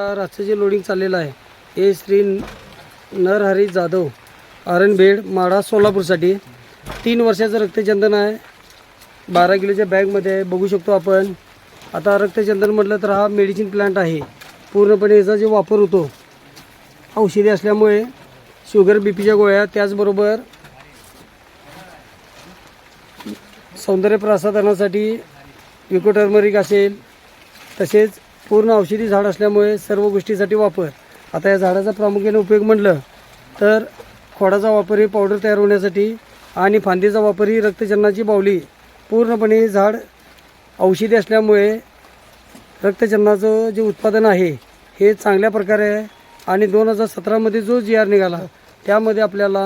रातचं जे लोडिंग चाललेलं आहे. हे श्री नरहरी जाधव आरणबेड माढा सोलापूरसाठी तीन वर्षाचं रक्तचंदन आहे. बारा किलोच्या बॅगमध्ये आहे. बघू शकतो आपण. आता रक्तचंदन म्हटलं तर हा मेडिसिन प्लांट आहे. पूर्णपणे याचा जे वापर होतो औषधी असल्यामुळे शुगर बी पीच्या गोळ्या त्याचबरोबर सौंदर्य प्रसाधनासाठी विको टर्मरिक असेल तसेच पूर्ण औषधी झाड असल्यामुळे सर्व गोष्टीसाठी वापर. आता या झाडाचा प्रामुख्याने उपयोग म्हटलं तर खोडाचा वापर ही पावडर तयार होण्यासाठी आणि फांदीचा वापर ही रक्तचन्नाची बावली. पूर्णपणे हे झाड औषधी असल्यामुळे रक्तचन्नाचं जे उत्पादन आहे हे चांगल्या प्रकारे आहे आणि दोन हजार सतरामध्ये जो जी आर निघाला त्यामध्ये आपल्याला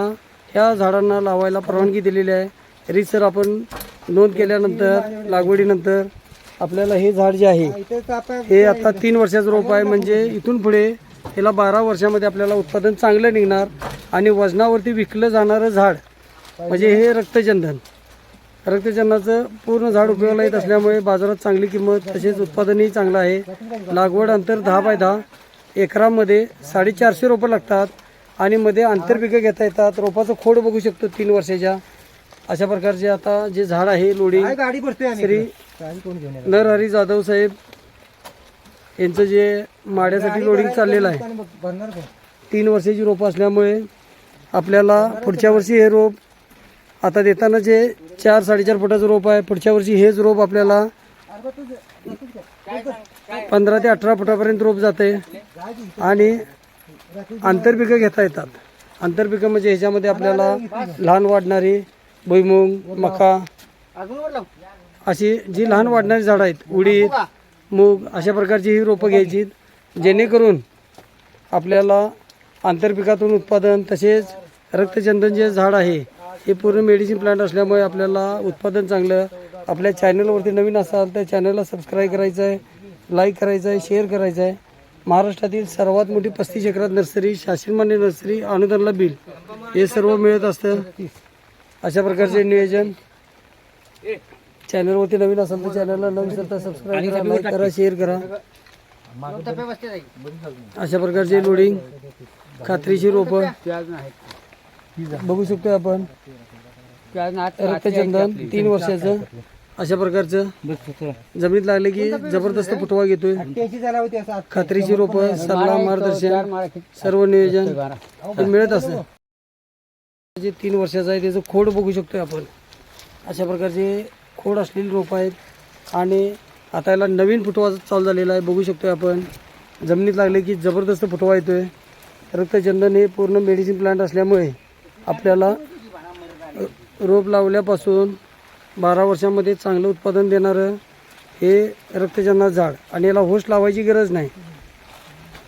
ह्या झाडांना लावायला परवानगी दिलेली आहे. रीसर आपण नोंद केल्यानंतर लागवडीनंतर आपल्याला हे झाड जे आहे हे आता तीन वर्षाचं रोप आहे. म्हणजे इथून पुढे याला बारा वर्षामध्ये आपल्याला उत्पादन चांगलं निघणार आणि वजनावरती विकलं जाणारं झाड म्हणजे हे रक्तचंदन. रक्तचंदनाचं पूर्ण झाड उपयोगाला येत असल्यामुळे बाजारात चांगली किंमत तसेच उत्पादनही चांगलं आहे. लागवड अंतर दहा बाय दहा एकरामध्ये साडेचारशे रोपं लागतात आणि मध्ये आंतरपिकं घेता येतात. रोपाचं खोड बघू शकतो तीन वर्षाच्या. अशा प्रकारचे आता जे झाड आहे आम्ही श्री नरहरी जाधव साहेब यांचं जे माड्यासाठी लोडिंग चाललेलं आहे तीन वर्षाची रोपं असल्यामुळे आपल्याला पुढच्या वर्षी हे रोप आता देताना जे चार साडेचार फुटाचं रोप आहे पुढच्या वर्षी हेच रोप आपल्याला पंधरा ते अठरा फुटापर्यंत रोप जाते आणि आंतरपिकं घेता येतात. आंतरपिकं म्हणजे ह्याच्यामध्ये आपल्याला लहान वाढणारी भुईमुग मका. अशी जी लहान वाढणारी झाडं आहेत उडीद मूग अशा प्रकारची ही रोपं घ्यायची जेणेकरून आपल्याला आंतरपिकातून उत्पादन तसेच रक्तचंदन जे झाड आहे हे पूर्ण मेडिसिन प्लांट असल्यामुळे आपल्याला उत्पादन चांगलं. आपल्या चॅनलवरती नवीन असाल तर चॅनलला सबस्क्राईब करायचं आहे लाईक करायचं आहे शेअर करायचं आहे महाराष्ट्रातील सर्वात मोठी पस्तीस एकरात नर्सरी शासनमान्य नर्सरी अनुदानला बिल हे सर्व मिळत असतं. अशा प्रकारचे नियोजन. चॅनलवरती नवीन असाल तर चॅनलला न विसरता सबस्क्राईब करा लाईक करा शेअर करा. अशा प्रकारचे लोडिंग खात्रीची रोपं. बघू शकतो आपण. रक्तचंदन तीन वर्षाचं. अशा प्रकारचं. जमिनीत लागले की जबरदस्त फुटवा घेतोय. खात्रीची रोपं सल्ला मार्गदर्शन सर्व नियोजन मिळत असतं जे तीन वर्षाचं आहे त्याचं खोड बघू शकतोय आपण. अशा प्रकारचे खोड असलेली रोपं आहेत. आणि आता याला नवीन फुटवा चालू झालेला आहे. बघू शकतो आपण. जमिनीत लागले की जबरदस्त फुटवा येतो आहे रक्तचंदन हे पूर्ण मेडिसिन प्लांट असल्यामुळे आपल्याला रोप लावल्यापासून बारा वर्षामध्ये चांगलं उत्पादन देणारं हे रक्तचंदनाचं झाड. आणि याला होस्ट लावायची गरज नाही.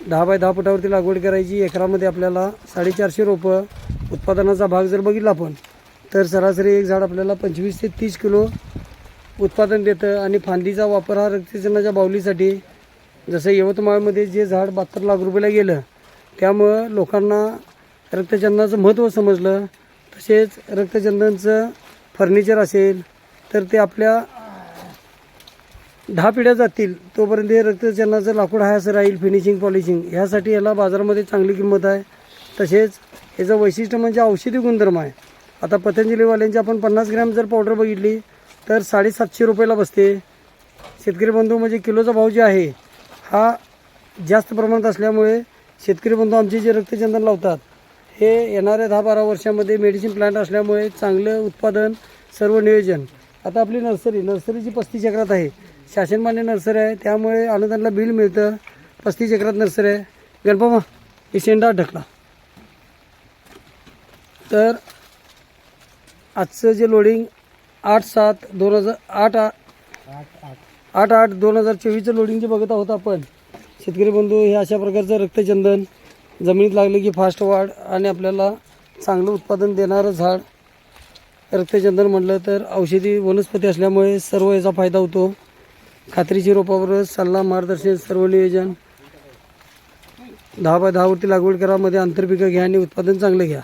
दहा बाय दहा फुटावरती लागवड करायची. एकरामध्ये आपल्याला साडेचारशे रोपं उत्पादनाचा भाग जर बघितला आपण तर सरासरी एक झाड आपल्याला पंचवीस ते तीस किलो उत्पादन देतं आणि फांदीचा वापर हा रक्तचंदनाच्या बावलीसाठी जसं यवतमाळमध्ये जे झाड बहात्तर लाख रुपयाला गेलं त्यामुळं लोकांना रक्तचंदनाचं महत्त्व समजलं. तसेच रक्तचंदनचं फर्निचर असेल तर ते आपल्या दहा पिढ्या जातील तोपर्यंत हे रक्तचंदनाचं लाकूड हाय असं राहील फिनिशिंग पॉलिशिंग ह्यासाठी याला बाजारामध्ये चांगली किंमत आहे. तसेच याचं वैशिष्ट्य म्हणजे औषधी गुणधर्म आहे. आता पतंजलीवाल्यांची आपण पन्नास ग्रॅम जर पावडर बघितली तर साडेसातशे रुपयाला बसते. शेतकरी बंधू म्हणजे किलोचा भाव जे आहे हा जास्त प्रमाणात असल्यामुळे शेतकरी बंधू आमचे जे रक्तचंदन लावतात हे येणाऱ्या दहा बारा वर्षामध्ये मेडिसिन प्लांट असल्यामुळे चांगलं उत्पादन सर्व नियोजन. आता आपली नर्सरी नर्सरीची पस्तीस चक्रात आहे. शासनमान्य नर्सरी आहे त्यामुळे अनुदानला बिल मिळतं. पस्तीस चक्रात नर्सरी आहे. गणपमा हे शेंडा ढकला. तर आजचं जे लोडिंग आठ सात दोन हजार आठ आ- आठ आठ दोन हजार चोवीसचं लोडिंग जे बघत आहोत आपण शेतकरी बंधू हे अशा प्रकारचं रक्तचंदन जमिनीत लागले की फास्ट वाढ आणि आपल्याला चांगलं उत्पादन देणारं झाड रक्तचंदन म्हटलं तर औषधी वनस्पती असल्यामुळे सर्व याचा फायदा होतो. खात्रीची रोपावर सल्ला मार्गदर्शन सर्व नियोजन. दहा बाय दहावरती लागवड करा मध्ये आंतरपिकं घ्या आणि उत्पादन चांगलं घ्या.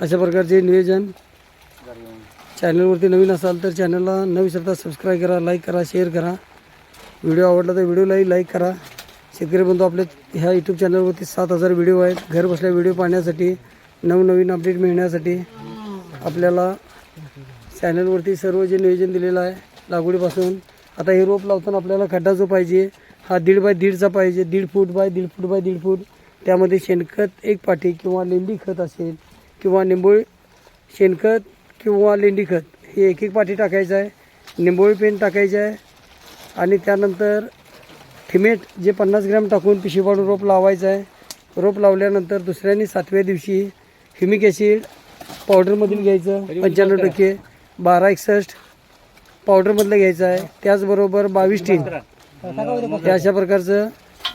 अशा प्रकारचे नियोजन. चॅनलवरती नवीन असाल तर चॅनलला न विसरता सबस्क्राईब करा लाईक करा शेअर करा. व्हिडिओ आवडला तर व्हिडिओलाही लाईक करा. शेतकरी बंधू आपल्या ह्या यूट्यूब चॅनलवरती सात हजार व्हिडिओ आहेत. घर बसल्या व्हिडिओ पाहण्यासाठी नवनवीन अपडेट मिळण्यासाठी आपल्याला चॅनलवरती सर्व जे नियोजन दिलेलं आहे लागवडीपासून आता हे रोप लावताना आपल्याला खड्डा जो पाहिजे. हा दीड बाय दीडचा पाहिजे. दीड फूट बाय दीड फूट बाय दीड फूट. त्यामध्ये शेणखत एक पाठी किंवा लिंबी खत असेल किंवा निंबोळी शेणखत किंवा लेंडी खत. हे एक एक पाठी टाकायचं आहे निंबोळी पेंट टाकायचं आहे आणि त्यानंतर थिमेट जे पन्नास ग्रॅम टाकून पिशवी पाडून रोप लावायचं आहे. रोप लावल्यानंतर दुसऱ्या आणि सातव्या दिवशी ह्युमिक ॲसिड पावडरमधील घ्यायचं पंच्याण्णव टक्के बारा एकसष्ट पावडरमधलं घ्यायचं आहे. त्याचबरोबर बावीस टीन. हे अशा प्रकारचं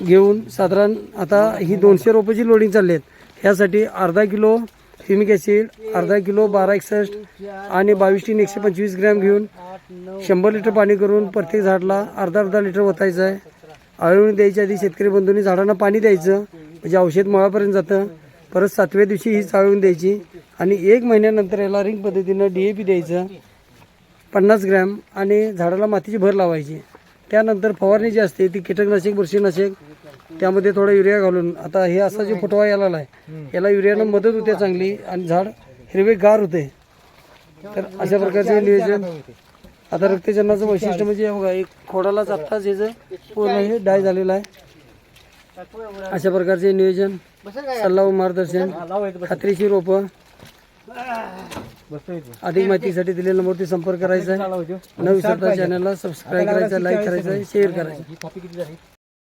घेऊन साधारण आता ही दोनशे रोपाची लोडिंग चालली आहेत ह्यासाठी अर्धा किलो ह्युमिक ॲसिड अर्धा किलो बारा एकसष्ट आणि बावीस टीन एकशे पंचवीस ग्रॅम घेऊन शंभर लिटर पाणी करून प्रत्येक झाडला अर्धा अर्धा लिटर ओतायचं आहे. आळवणी द्यायच्या आधी शेतकरी बंधूंनी झाडांना पाणी द्यायचं म्हणजे औषध मुळापर्यंत जातं. परत सातव्या दिवशी ही चाळवून द्यायची आणि एक महिन्यानंतर याला रिंग पद्धतीनं डी ए पी द्यायचं पन्नास ग्रॅम आणि झाडाला मातीची भर लावायची. त्यानंतर फवारणी जी असते ती कीटकनाशक बुरशीनाशक त्यामध्ये थोडा युरिया घालून आता हे असा जे फुटवा याला आहे याला युरियानं मदत होते चांगली आणि झाड हिरवेगार होते. तर अशा प्रकारचे नियोजन आता रक्तचंदाचं वैशिष्ट्य म्हणजे हे बघा एक खोडालाच आत्ताच ह्याचं पूर्ण हे डाय झालेलं आहे. अशा प्रकारचे नियोजन सल्ला व मार्गदर्शन खात्रीशी रोपं अधिक माहितीसाठी दिलेल्या नंबरवरती संपर्क करायचा आहे. न विसरता चॅनलला सबस्क्राईब करायचा लाईक करायचं शेअर करायचं.